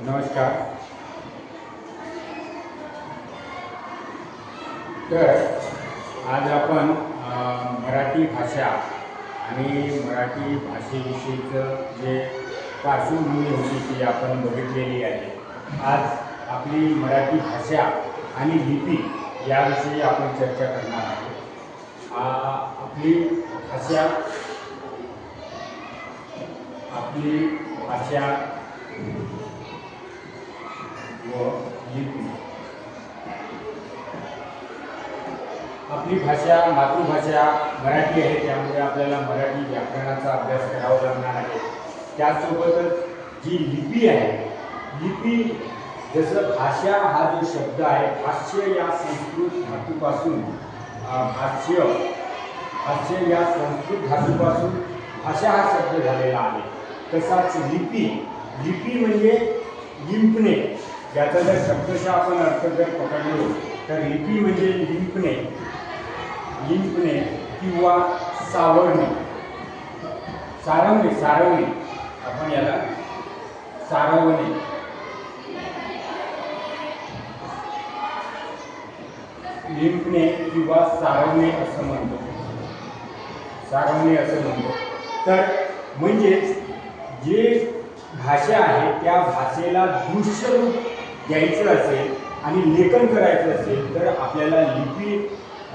नमस्कार. तर आज आपण मराठी भाषा आणि मराठी भाषेविषयीचं जे पार्श्वभूमी होती ती आपण बघितलेली आहे. आज आपली मराठी भाषा आणि लिपी याविषयी आपण चर्चा करणार आहोत. आपली भाषा आपली भाषा व लिपी आपली भाषा मातृभाषा मराठी आहे त्यामुळे आपल्याला मराठी व्याकरणाचा अभ्यास करावा लागणार आहे. त्याचसोबतच जी लिपी आहे लिपी जसं भाषा हा जो शब्द आहे भाष्य या संस्कृत धातूपासून भाष्य भाष्य या संस्कृत धातूपासून भाषा हा शब्द झालेला आहे. तसाच लिपी लिपी म्हणजे लिंपणे. ज्याचा जर शब्दशः आपण अर्थ जर पकडलो तर लिपी म्हणजे लिंपणे. लिंपणे किंवा सावरणे. सारवणे सारवणे. आपण याला सारवणे. लिंपणे किंवा सारवणे असं म्हणतो. सारवणे असं म्हणतो. तर म्हणजेच जे भाषा आहे त्या भाषेला दृश्यरूप द्यायचं असेल आणि लेखन करायचं असेल तर आपल्याला लिपी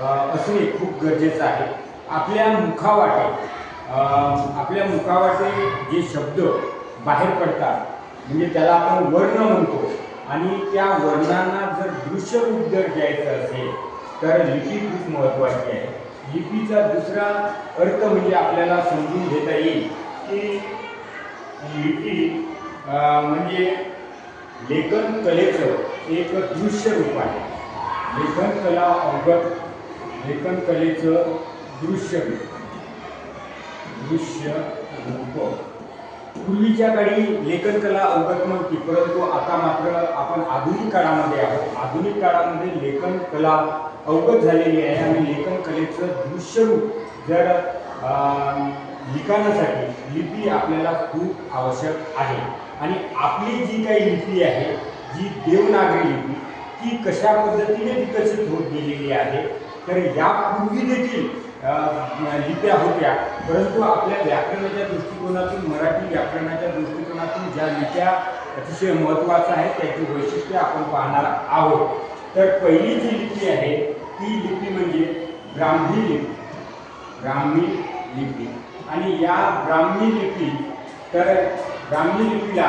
असणे खूप गरजेचं आहे. आपल्या मुखावाटे आपल्या मुखावाटे जे शब्द बाहेर पडतात म्हणजे त्याला आपण वर्ण म्हणतो आणि त्या वर्णांना जर दृश्य रूप जर द्यायचं असेल तर लिपी खूप महत्त्वाची आहे. लिपीचा दुसरा अर्थ म्हणजे आपल्याला समजून घेता येईल की लिपी म्हणजे लेखन कलेचं एक दृश्य रूप आहे. लेखन कला अवगत लेखन कलेचं दृश्य रूप. दृश्य रूप. पूर्वीच्या काळी लेखन कला अवगत नव्हती परंतु आता मात्र आपण आधुनिक काळामध्ये आहोत. आधुनिक काळामध्ये लेखन कला अवगत झालेली आहे आणि लेखन कलेचं दृश्य रूप जर लिखाणासाठी लिपी आपल्याला खूप आवश्यक आहे. आणि आपली जी काही लिपी आहे जी देवनागरी लिपी ती कशा पद्धतीने विकसित होत गेलेली आहे तर यापूर्वी देखील लिप्या होत्या. परंतु आपल्या व्याकरणाच्या दृष्टिकोनातून मराठी व्याकरणाच्या दृष्टिकोनातून ज्या लिप्या अतिशय महत्त्वाचं आहे त्याची वैशिष्ट्ये आपण पाहणार आहोत. तर पहिली जी लिपी आहे ती लिपी म्हणजे ब्राह्मी लिपी. ब्राह्मी लिपी. आणि या ब्राह्मी लिपी तर ब्राह्मणी लिपीला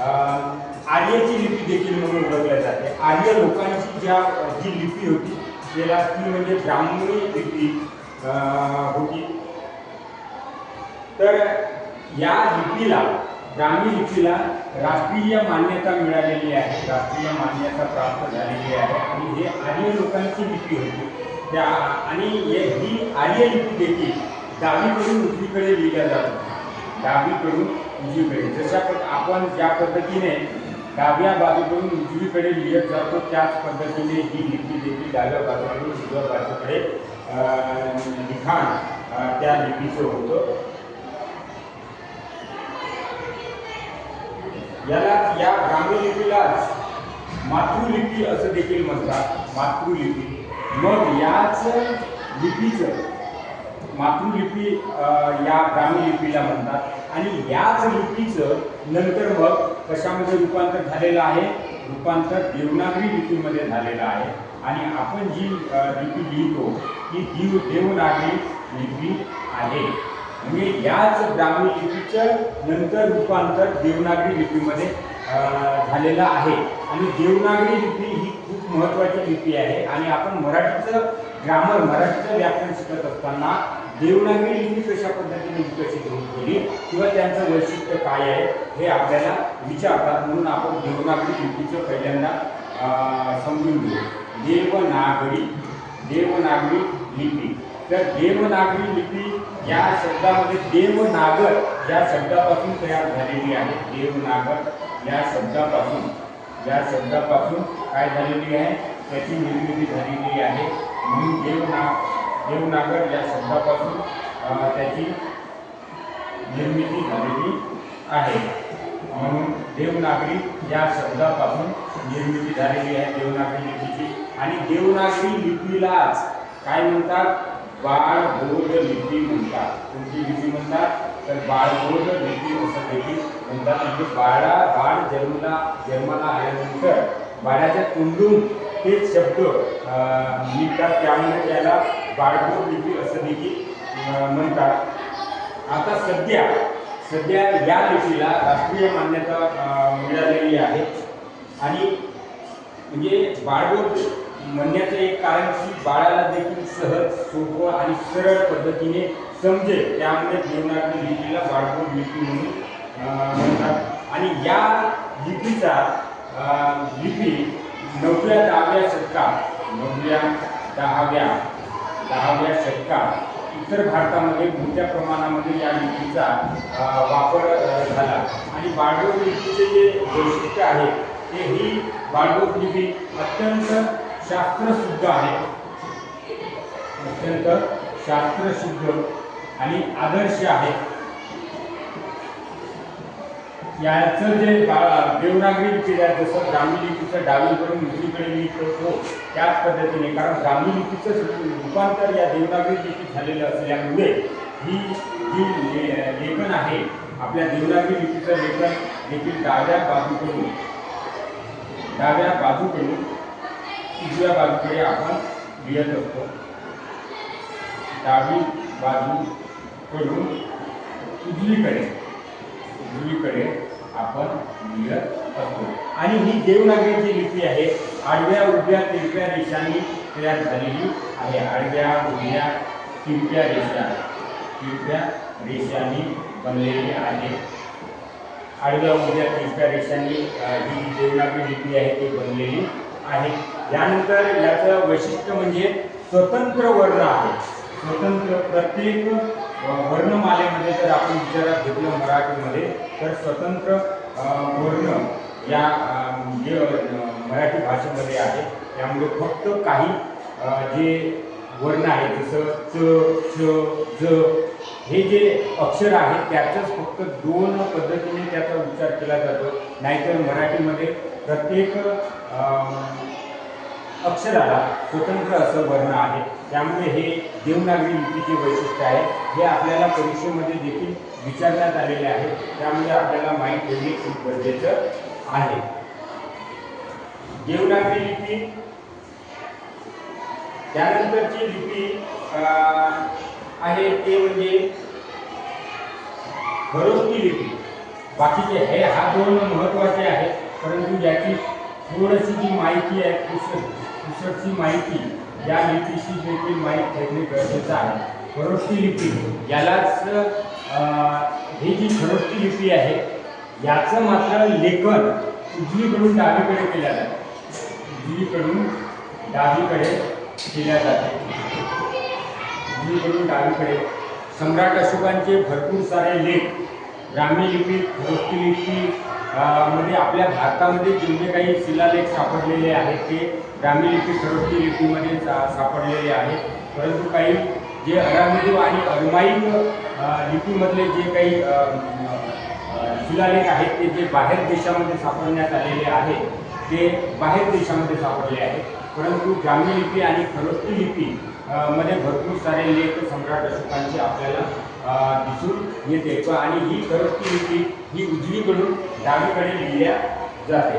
अं, आर्याची लिपी देखील म्हणून ओळखल्या जाते. आर्य लोकांची ज्या जी लिपी होती त्याला ती म्हणजे ब्राह्मणी लिपी अं, होती. तर या लिपीला ब्राह्मी लिपीला राष्ट्रीय मान्यता मिळालेली आहे. राष्ट्रीय मान्यता प्राप्त झालेली आहे. आणि हे आर्य लोकांची लिपी होती. त्या आणि ही आर्य लिपी देखील डावीकडून उजवीकडे लिहिल्या जात होती डावीकडून उजवीकडे जशा पद आपण ज्या पद्धतीने डाव्या बाजूकडून उजवीकडे लिहित जातो त्याच पद्धतीने ही लिपी देखील डाव्या बाजूकडून उजव्या बाजूकडे लिखाण त्या लिपीचं होतं. याला या ग्रामीण लिपीलाच मातृलिपी असं देखील म्हणतात. मातृलिपी. मग याच लिपीचं मातृलिपी या ग्रामीण लिपीला म्हणतात. आणि याच लिपीचं नंतर मग कशामध्ये रूपांतर झालेलं आहे? रूपांतर देवनागरी लिपीमध्ये झालेलं आहे. आणि आपण जी लिपी लिहितो ती देव देवनागरी लिपी आहे. म्हणजे याच ब्राह्मी लिपीचं नंतर रूपांतर देवनागरी लिपीमध्ये झालेलं आहे. आणि देवनागरी लिपी ही खूप महत्त्वाची लिपी आहे. आणि आपण मराठीचं ग्रामर मराठीचं व्याकरण शिकत असताना देवनागरी लिपी कशा पद्धतीने विकसित होत गेली किंवा त्यांचं वैशिष्ट्य काय आहे हे आपल्याला विचारतात म्हणून आपण देवनागरी लिपीचं पहिल्यांदा समजून घेऊ. देवनागरी देवनागरी लिपी. तर देवनागरी लिपी या शब्दामध्ये देवनागर या शब्दापासून तयार झालेली आहे. देवनागर या शब्दापासून या शब्दापासून काय झालेली आहे? त्याची निर्मिती झालेली आहे. म्हणून देवनाग देवनागर या शब्दापासून त्याची निर्मिती झालेली आहे. म्हणून देवनागरी या शब्दापासून निर्मिती झालेली आहे देवनागरी लिपीची. आणि देवनागरी लिपीलाच काय म्हणतात? बाळबोध लिपी म्हणतात. कोणती लिपी म्हणतात? तर बाळबोध लिपी असं देखील म्हणतात. म्हणजे बाळा बाळ जन्मला जन्माला आल्यानंतर बाळाच्या तोंडून तेच शब्द लिहितात निघतात त्यामुळे त्याला बाळबोध लिपी असं देखील म्हणतात. आता सध्या सध्या या लिपीला राष्ट्रीय मान्यता मिळालेली आहे. आणि म्हणजे बाळबोध म्हणण्याचं एक कारण की बाळाला देखील सहज सोपं आणि सरळ पद्धतीने समजेल. त्यामुळे देवनागरी लिपीला बाळबोध लिपी म्हणून म्हणतात. आणि या लिपीचा लिपी नवव्या दहाव्या शतकात नवव्या दहाव्या दहाव्या शतकात इतर भारतामध्ये मोठ्या प्रमाणामध्ये या लिपीचा वापर झाला. आणि बाळबोध लिपीचे जे वैशिष्ट्य आहे ते ही बाळबोध लिपी अत्यंत शास्त्रशुद्ध आहे. अत्यंत शास्त्रशुद्ध आणि आदर्श आहे. याचं जे देवनागरी लिपी आहे जसं ब्राह्मी लिपीचं डावीकडून उजवीकडे लिहितो त्याच पद्धतीने कारण ब्राह्मी लिपीचं रूपांतर या देवनागरी लिपीत झालेलं असल्यामुळे ही जी ले- लेखन आहे आपल्या देवनागरी लिपीचं लेखन देखील डाव्या बाजूकडून डाव्या बाजूकडून उजव्या बाजूकडे आपण लिहित असतो. डावी बाजूकडून उजवीकडे उजवीकडे आपण लिहित असतो. आणि ही देवनागरीची लिपी आहे. आडव्या उभ्या तिरप्या रेषांनी तयार झालेली आहे. आडव्या उभ्या तिरप्या रेषा तिरप्या रेषांनी बनलेली आहे. आडव्या उभ्या तिरप्या रेषांनी ही देवनागरी लिपी आहे ती बनलेली आहे. यानंतर याचं वैशिष्ट्य म्हणजे स्वतंत्र वर्ण आहे. स्वतंत्र प्रत्येक वर्णमालेमध्ये जर आपण विचारात घेतलं मराठीमध्ये तर स्वतंत्र वर्ण या जे मराठी भाषेमध्ये आहे त्यामुळे फक्त काही जे वर्ण आहे जसं च च ज हे जे अक्षर आहेत त्याचंच फक्त दोन पद्धतीने त्याचा उच्चार केला जातो. नाहीतर मराठीमध्ये प्रत्येक अक्षराला स्वतंत्र असं वर्ण आहे. त्यामुळे हे देवनागरी लिपीचे वैशिष्ट्य आहे. हे आपल्याला परीक्षेमध्ये देखील विचारण्यात आलेले आहे. त्यामुळे आपल्याला माहीत ठेवणे खूप गरजेचं आहे. देवनागरी लिपी त्यानंतरची लिपी आहे ते म्हणजे खरोस्ती लिपी. बाकीचे हे हा दोन महत्त्वाचे आहेत. परंतु याची थोडीशी जी माहिती आहे पुस्तक पुसटची माहिती या लिपीशी देखील माहीत ठेवणे गरजेचं आहे. खरोष्टी लिपी. यालाच ही जी खरोष्टी लिपी आहे याचं मात्र लेखन उजवीकडून डावीकडे केल्या जाते. उजवीकडून डावीकडे केल्या जाते. उजवीकडून डावीकडे. सम्राट अशोकांचे भरपूर सारे लेख ग्रामीण लिपी खरोष्टी लिपी मध्ये म्हणजे आपल्या भारतामध्ये जेवढे काही शिलालेख सापडलेले आहेत ते ग्रामीण लिपी खरोष्टी लिपीमध्ये सा सापडलेले आहेत. परंतु काही जे अराबिक आणि अरमाईन लिपीमधले जे काही शिलालेख आहेत ते जे बाहेर देशामध्ये सापडण्यात आलेले आहेत ते बाहेर देशामध्ये सापडले आहेत. परंतु ग्रामीण लिपी आणि खरोस्ती लिपी मध्ये भरपूर सारे लेख सम्राट अशोकांचे आपल्याला दिसून येते. आणि ही खरोष्टी लिपी ही उजवीकडून डावीकडे लिहिल्या जाते.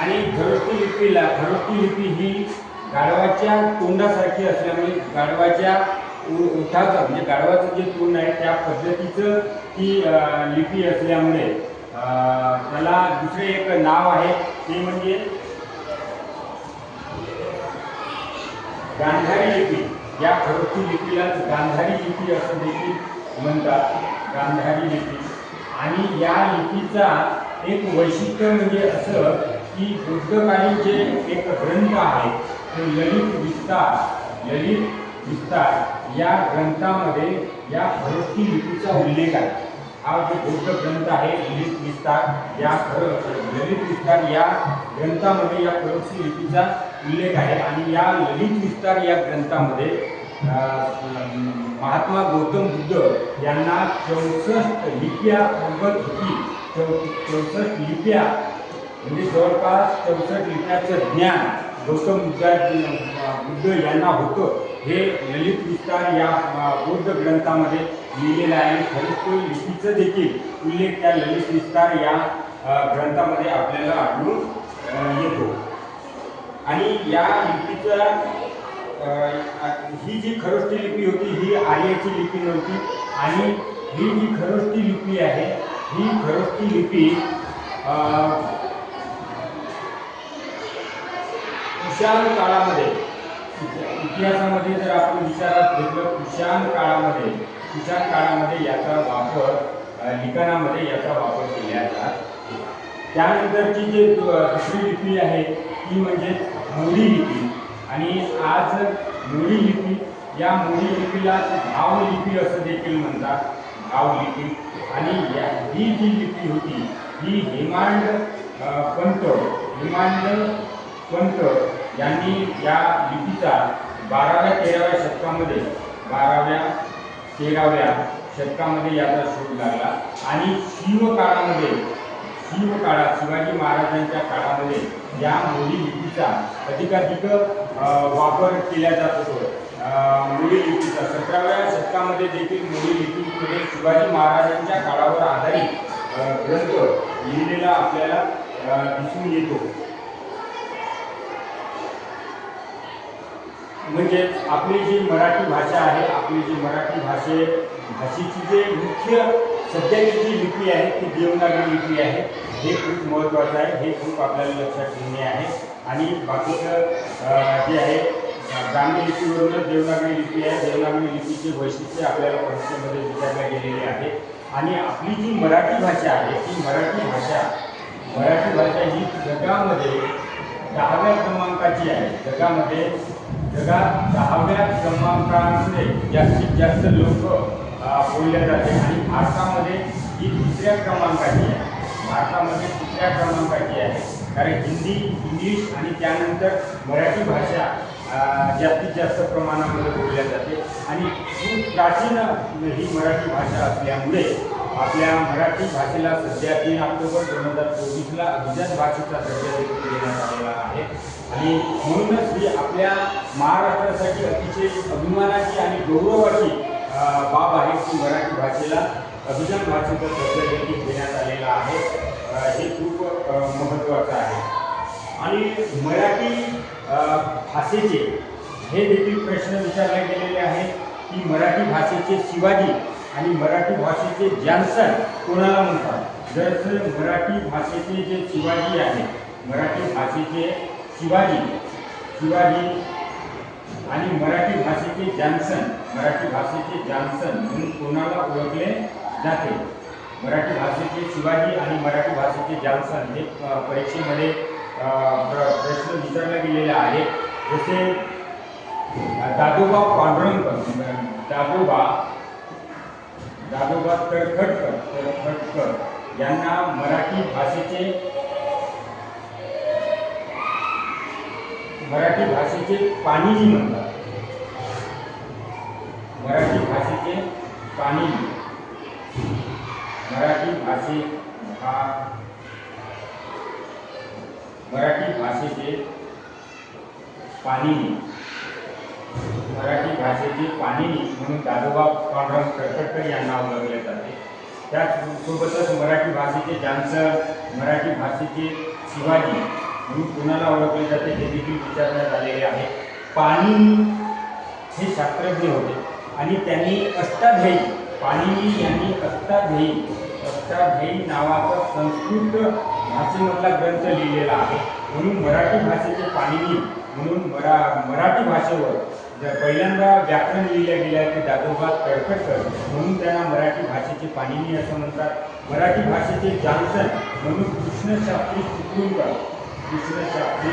आणि खरोष्टी लिपीला खरोष्टी लिपी ही गाढवाच्या तोंडासारखी असल्यामुळे गाढवाच्या ओठाचं म्हणजे गाढवाचं जे तोंड आहे त्या पद्धतीचं ही लिपी असल्यामुळे त्याला दुसरे एक नाव आहे ते म्हणजे गांधारी लिपी. या खरोष्टी लिपीलाच गांधारी लिपी असं देखील म्हणतात. गांधारी लिपी. आणि या लिपीचा एक वैशिष्ट्य म्हणजे असं की बुद्धकालीन जे एक ग्रंथ आहे तो ललित विस्तार ललित विस्तार या ग्रंथामध्ये या खरोष्टी लिपीचा उल्लेख आहे. हा जो बौद्ध ग्रंथ आहे ललित विस्तार या ललित विस्तार या ग्रंथामध्ये या खरोक्षी लिपीचा उल्लेख आहे. आणि या ललित विस्तार या ग्रंथामध्ये महात्मा गौतम बुद्ध यांना चौसष्ट लिप्या अवगत होती. चौ चौसष्ट लिप्या म्हणजे जवळपास चौसष्ट लिप्याचं ज्ञान गौतम बुद्धा बुद्ध यांना होतं. हे ललित विस्तार या बौद्ध ग्रंथामध्ये लिहिलेलं आहे. आणि खरोखर लिपीचं देखील उल्लेख त्या ललित विस्तार या ग्रंथामध्ये आपल्याला आढळून येतो. आणि या लिपीचा ही जी खरोष्टी लिपी होती ही आर्याची लिपी नव्हती. आणि ही जी खरोष्टी लिपी आहे ही खरोष्टी लिपी अं, कुशाण काळामध्ये इतिहासामध्ये जर आपण विचारात घेतलं कुशाण काळामध्ये किसान काळामध्ये याचा वापर लिखाणामध्ये याचा वापर केला जात. त्यानंतरची जी दुसरी लिपी आहे ती म्हणजे मोडी लिपी. आणि आज मोडी लिपी या मोडी लिपीला भाव लिपी असं देखील म्हणतात भाव लिपी. आणि या ही जी लिपी होती ही हेमांड पंत हेमांड पंत यांनी या लिपीचा बाराव्या तेराव्या शतकामध्ये बाराव्या तेराव्या शतकामध्ये याचा शोध लागला. आणि शिव काळामध्ये शिव काळात शिवाजी महाराजांच्या काळामध्ये या मुली लिपीचा अधिकाधिक वापर केला जात होतो. मुली लिपीचा सतराव्या शतकामध्ये देखील मुली लिपीमध्ये शिवाजी महाराजांच्या काळावर आधारित ग्रंथ लिहिलेला आपल्याला दिसून येतो. म्हणजेच आपली जी मराठी भाषा आहे आपली जी मराठी भाषे भाषेची जे मुख्य सध्याची जी लिपी आहे ती देवनागरी लिपी आहे. हे खूप महत्त्वाचं आहे हे खूप आपल्याला लक्षात ठेवणे आहे. आणि बाकीचं जे आहे ग्रामीण लिपीवरूनच देवनागरी लिपी आहे. देवनागरी लिपीचे वैशिष्ट्य आपल्याला परीक्षेमध्ये विचारल्या गेलेले आहे. आणि आपली जी मराठी भाषा आहे ती मराठी भाषा मराठी भाषा ही जगामध्ये दहाव्या क्रमांकाची आहे. जगामध्ये जगात दहाव्या क्रमांकामध्ये जास्तीत जास्त लोक बोलल्या जाते. आणि भारतामध्ये ही दुसऱ्या क्रमांकाची आहे. भारतामध्ये दुसऱ्या क्रमांकाची आहे. कारण हिंदी इंग्लिश आणि त्यानंतर मराठी भाषा जास्तीत जास्त प्रमाणामध्ये बोलल्या जाते. आणि खूप प्राचीन ही मराठी भाषा असल्यामुळे आपल्या मराठी भाषेला सध्या तीन ऑक्टोबर दोन हजार चोवीसला अभिजात भाषेचा दर्जा देखील देण्यात आलेला आहे. आणि म्हणूनच ही आपल्या महाराष्ट्रासाठी अतिशय अभिमानाची आणि गौरवाची बाब आहे की मराठी भाषेला अभिजात भाषेचा दर्जा देखील देण्यात आलेला आहे. हे खूप महत्त्वाचं आहे. आणि मराठी भाषेचे हे देखील प्रश्न विचारले गेलेले आहेत की मराठी भाषेचे शिवाजी आणि मराठी भाषेचे जॉन्सन कोणाला म्हणतात? जर तर मराठी भाषेचे जे शिवाजी आहे मराठी भाषेचे शिवाजी शिवाजी आणि मराठी भाषेचे जॅन्सन मराठी भाषेचे जॅन्सन म्हणून कोणाला ओळखले जाते? मराठी भाषेचे शिवाजी आणि मराठी भाषेचे जॅन्सन हे परीक्षेमध्ये प्र- प्रश्न विचारले गेलेले आहे जसे दादोबा पांडुरंग दादोबा दादोबा तळखटकर तळखटकर यांना मराठी भाषेचे मराठी भाषेचे पाणीजी म्हणतात. मराठी भाषेचे पाणीजी. मराठी भाषे भा मराठी भाषेचे पाणीजी. मराठी भाषेचे पाणिनी म्हणून दादोबा पांडुरंग तरखडकर यांना ओळखले जाते. त्याचसोबतच मराठी भाषेचे जानसर मराठी भाषेचे शिवाजी म्हणून कुणाला ओळखले जाते हे देखील विचारण्यात आलेले आहे. पाणिनी हे शास्त्रज्ञ होते आणि त्यांनी अष्टाध्यायी पाणिनी यांनी अष्टाध्यायी अष्टाध्यायी नावाचा संस्कृत भाषेमधला ग्रंथ लिहिलेला आहे. म्हणून मराठी भाषेचे पाणिनी म्हणून मरा मराठी भाषेवर पहिल्यांदा व्याकरण लिहिलं गेलं आहे ते दादोबा तळखडकर म्हणून त्यांना मराठी भाषेचे पाणिनी असं म्हणतात. मराठी भाषेचे जॉन्सन म्हणून कृष्णशास्त्री चिपळूणकर कृष्णशास्त्री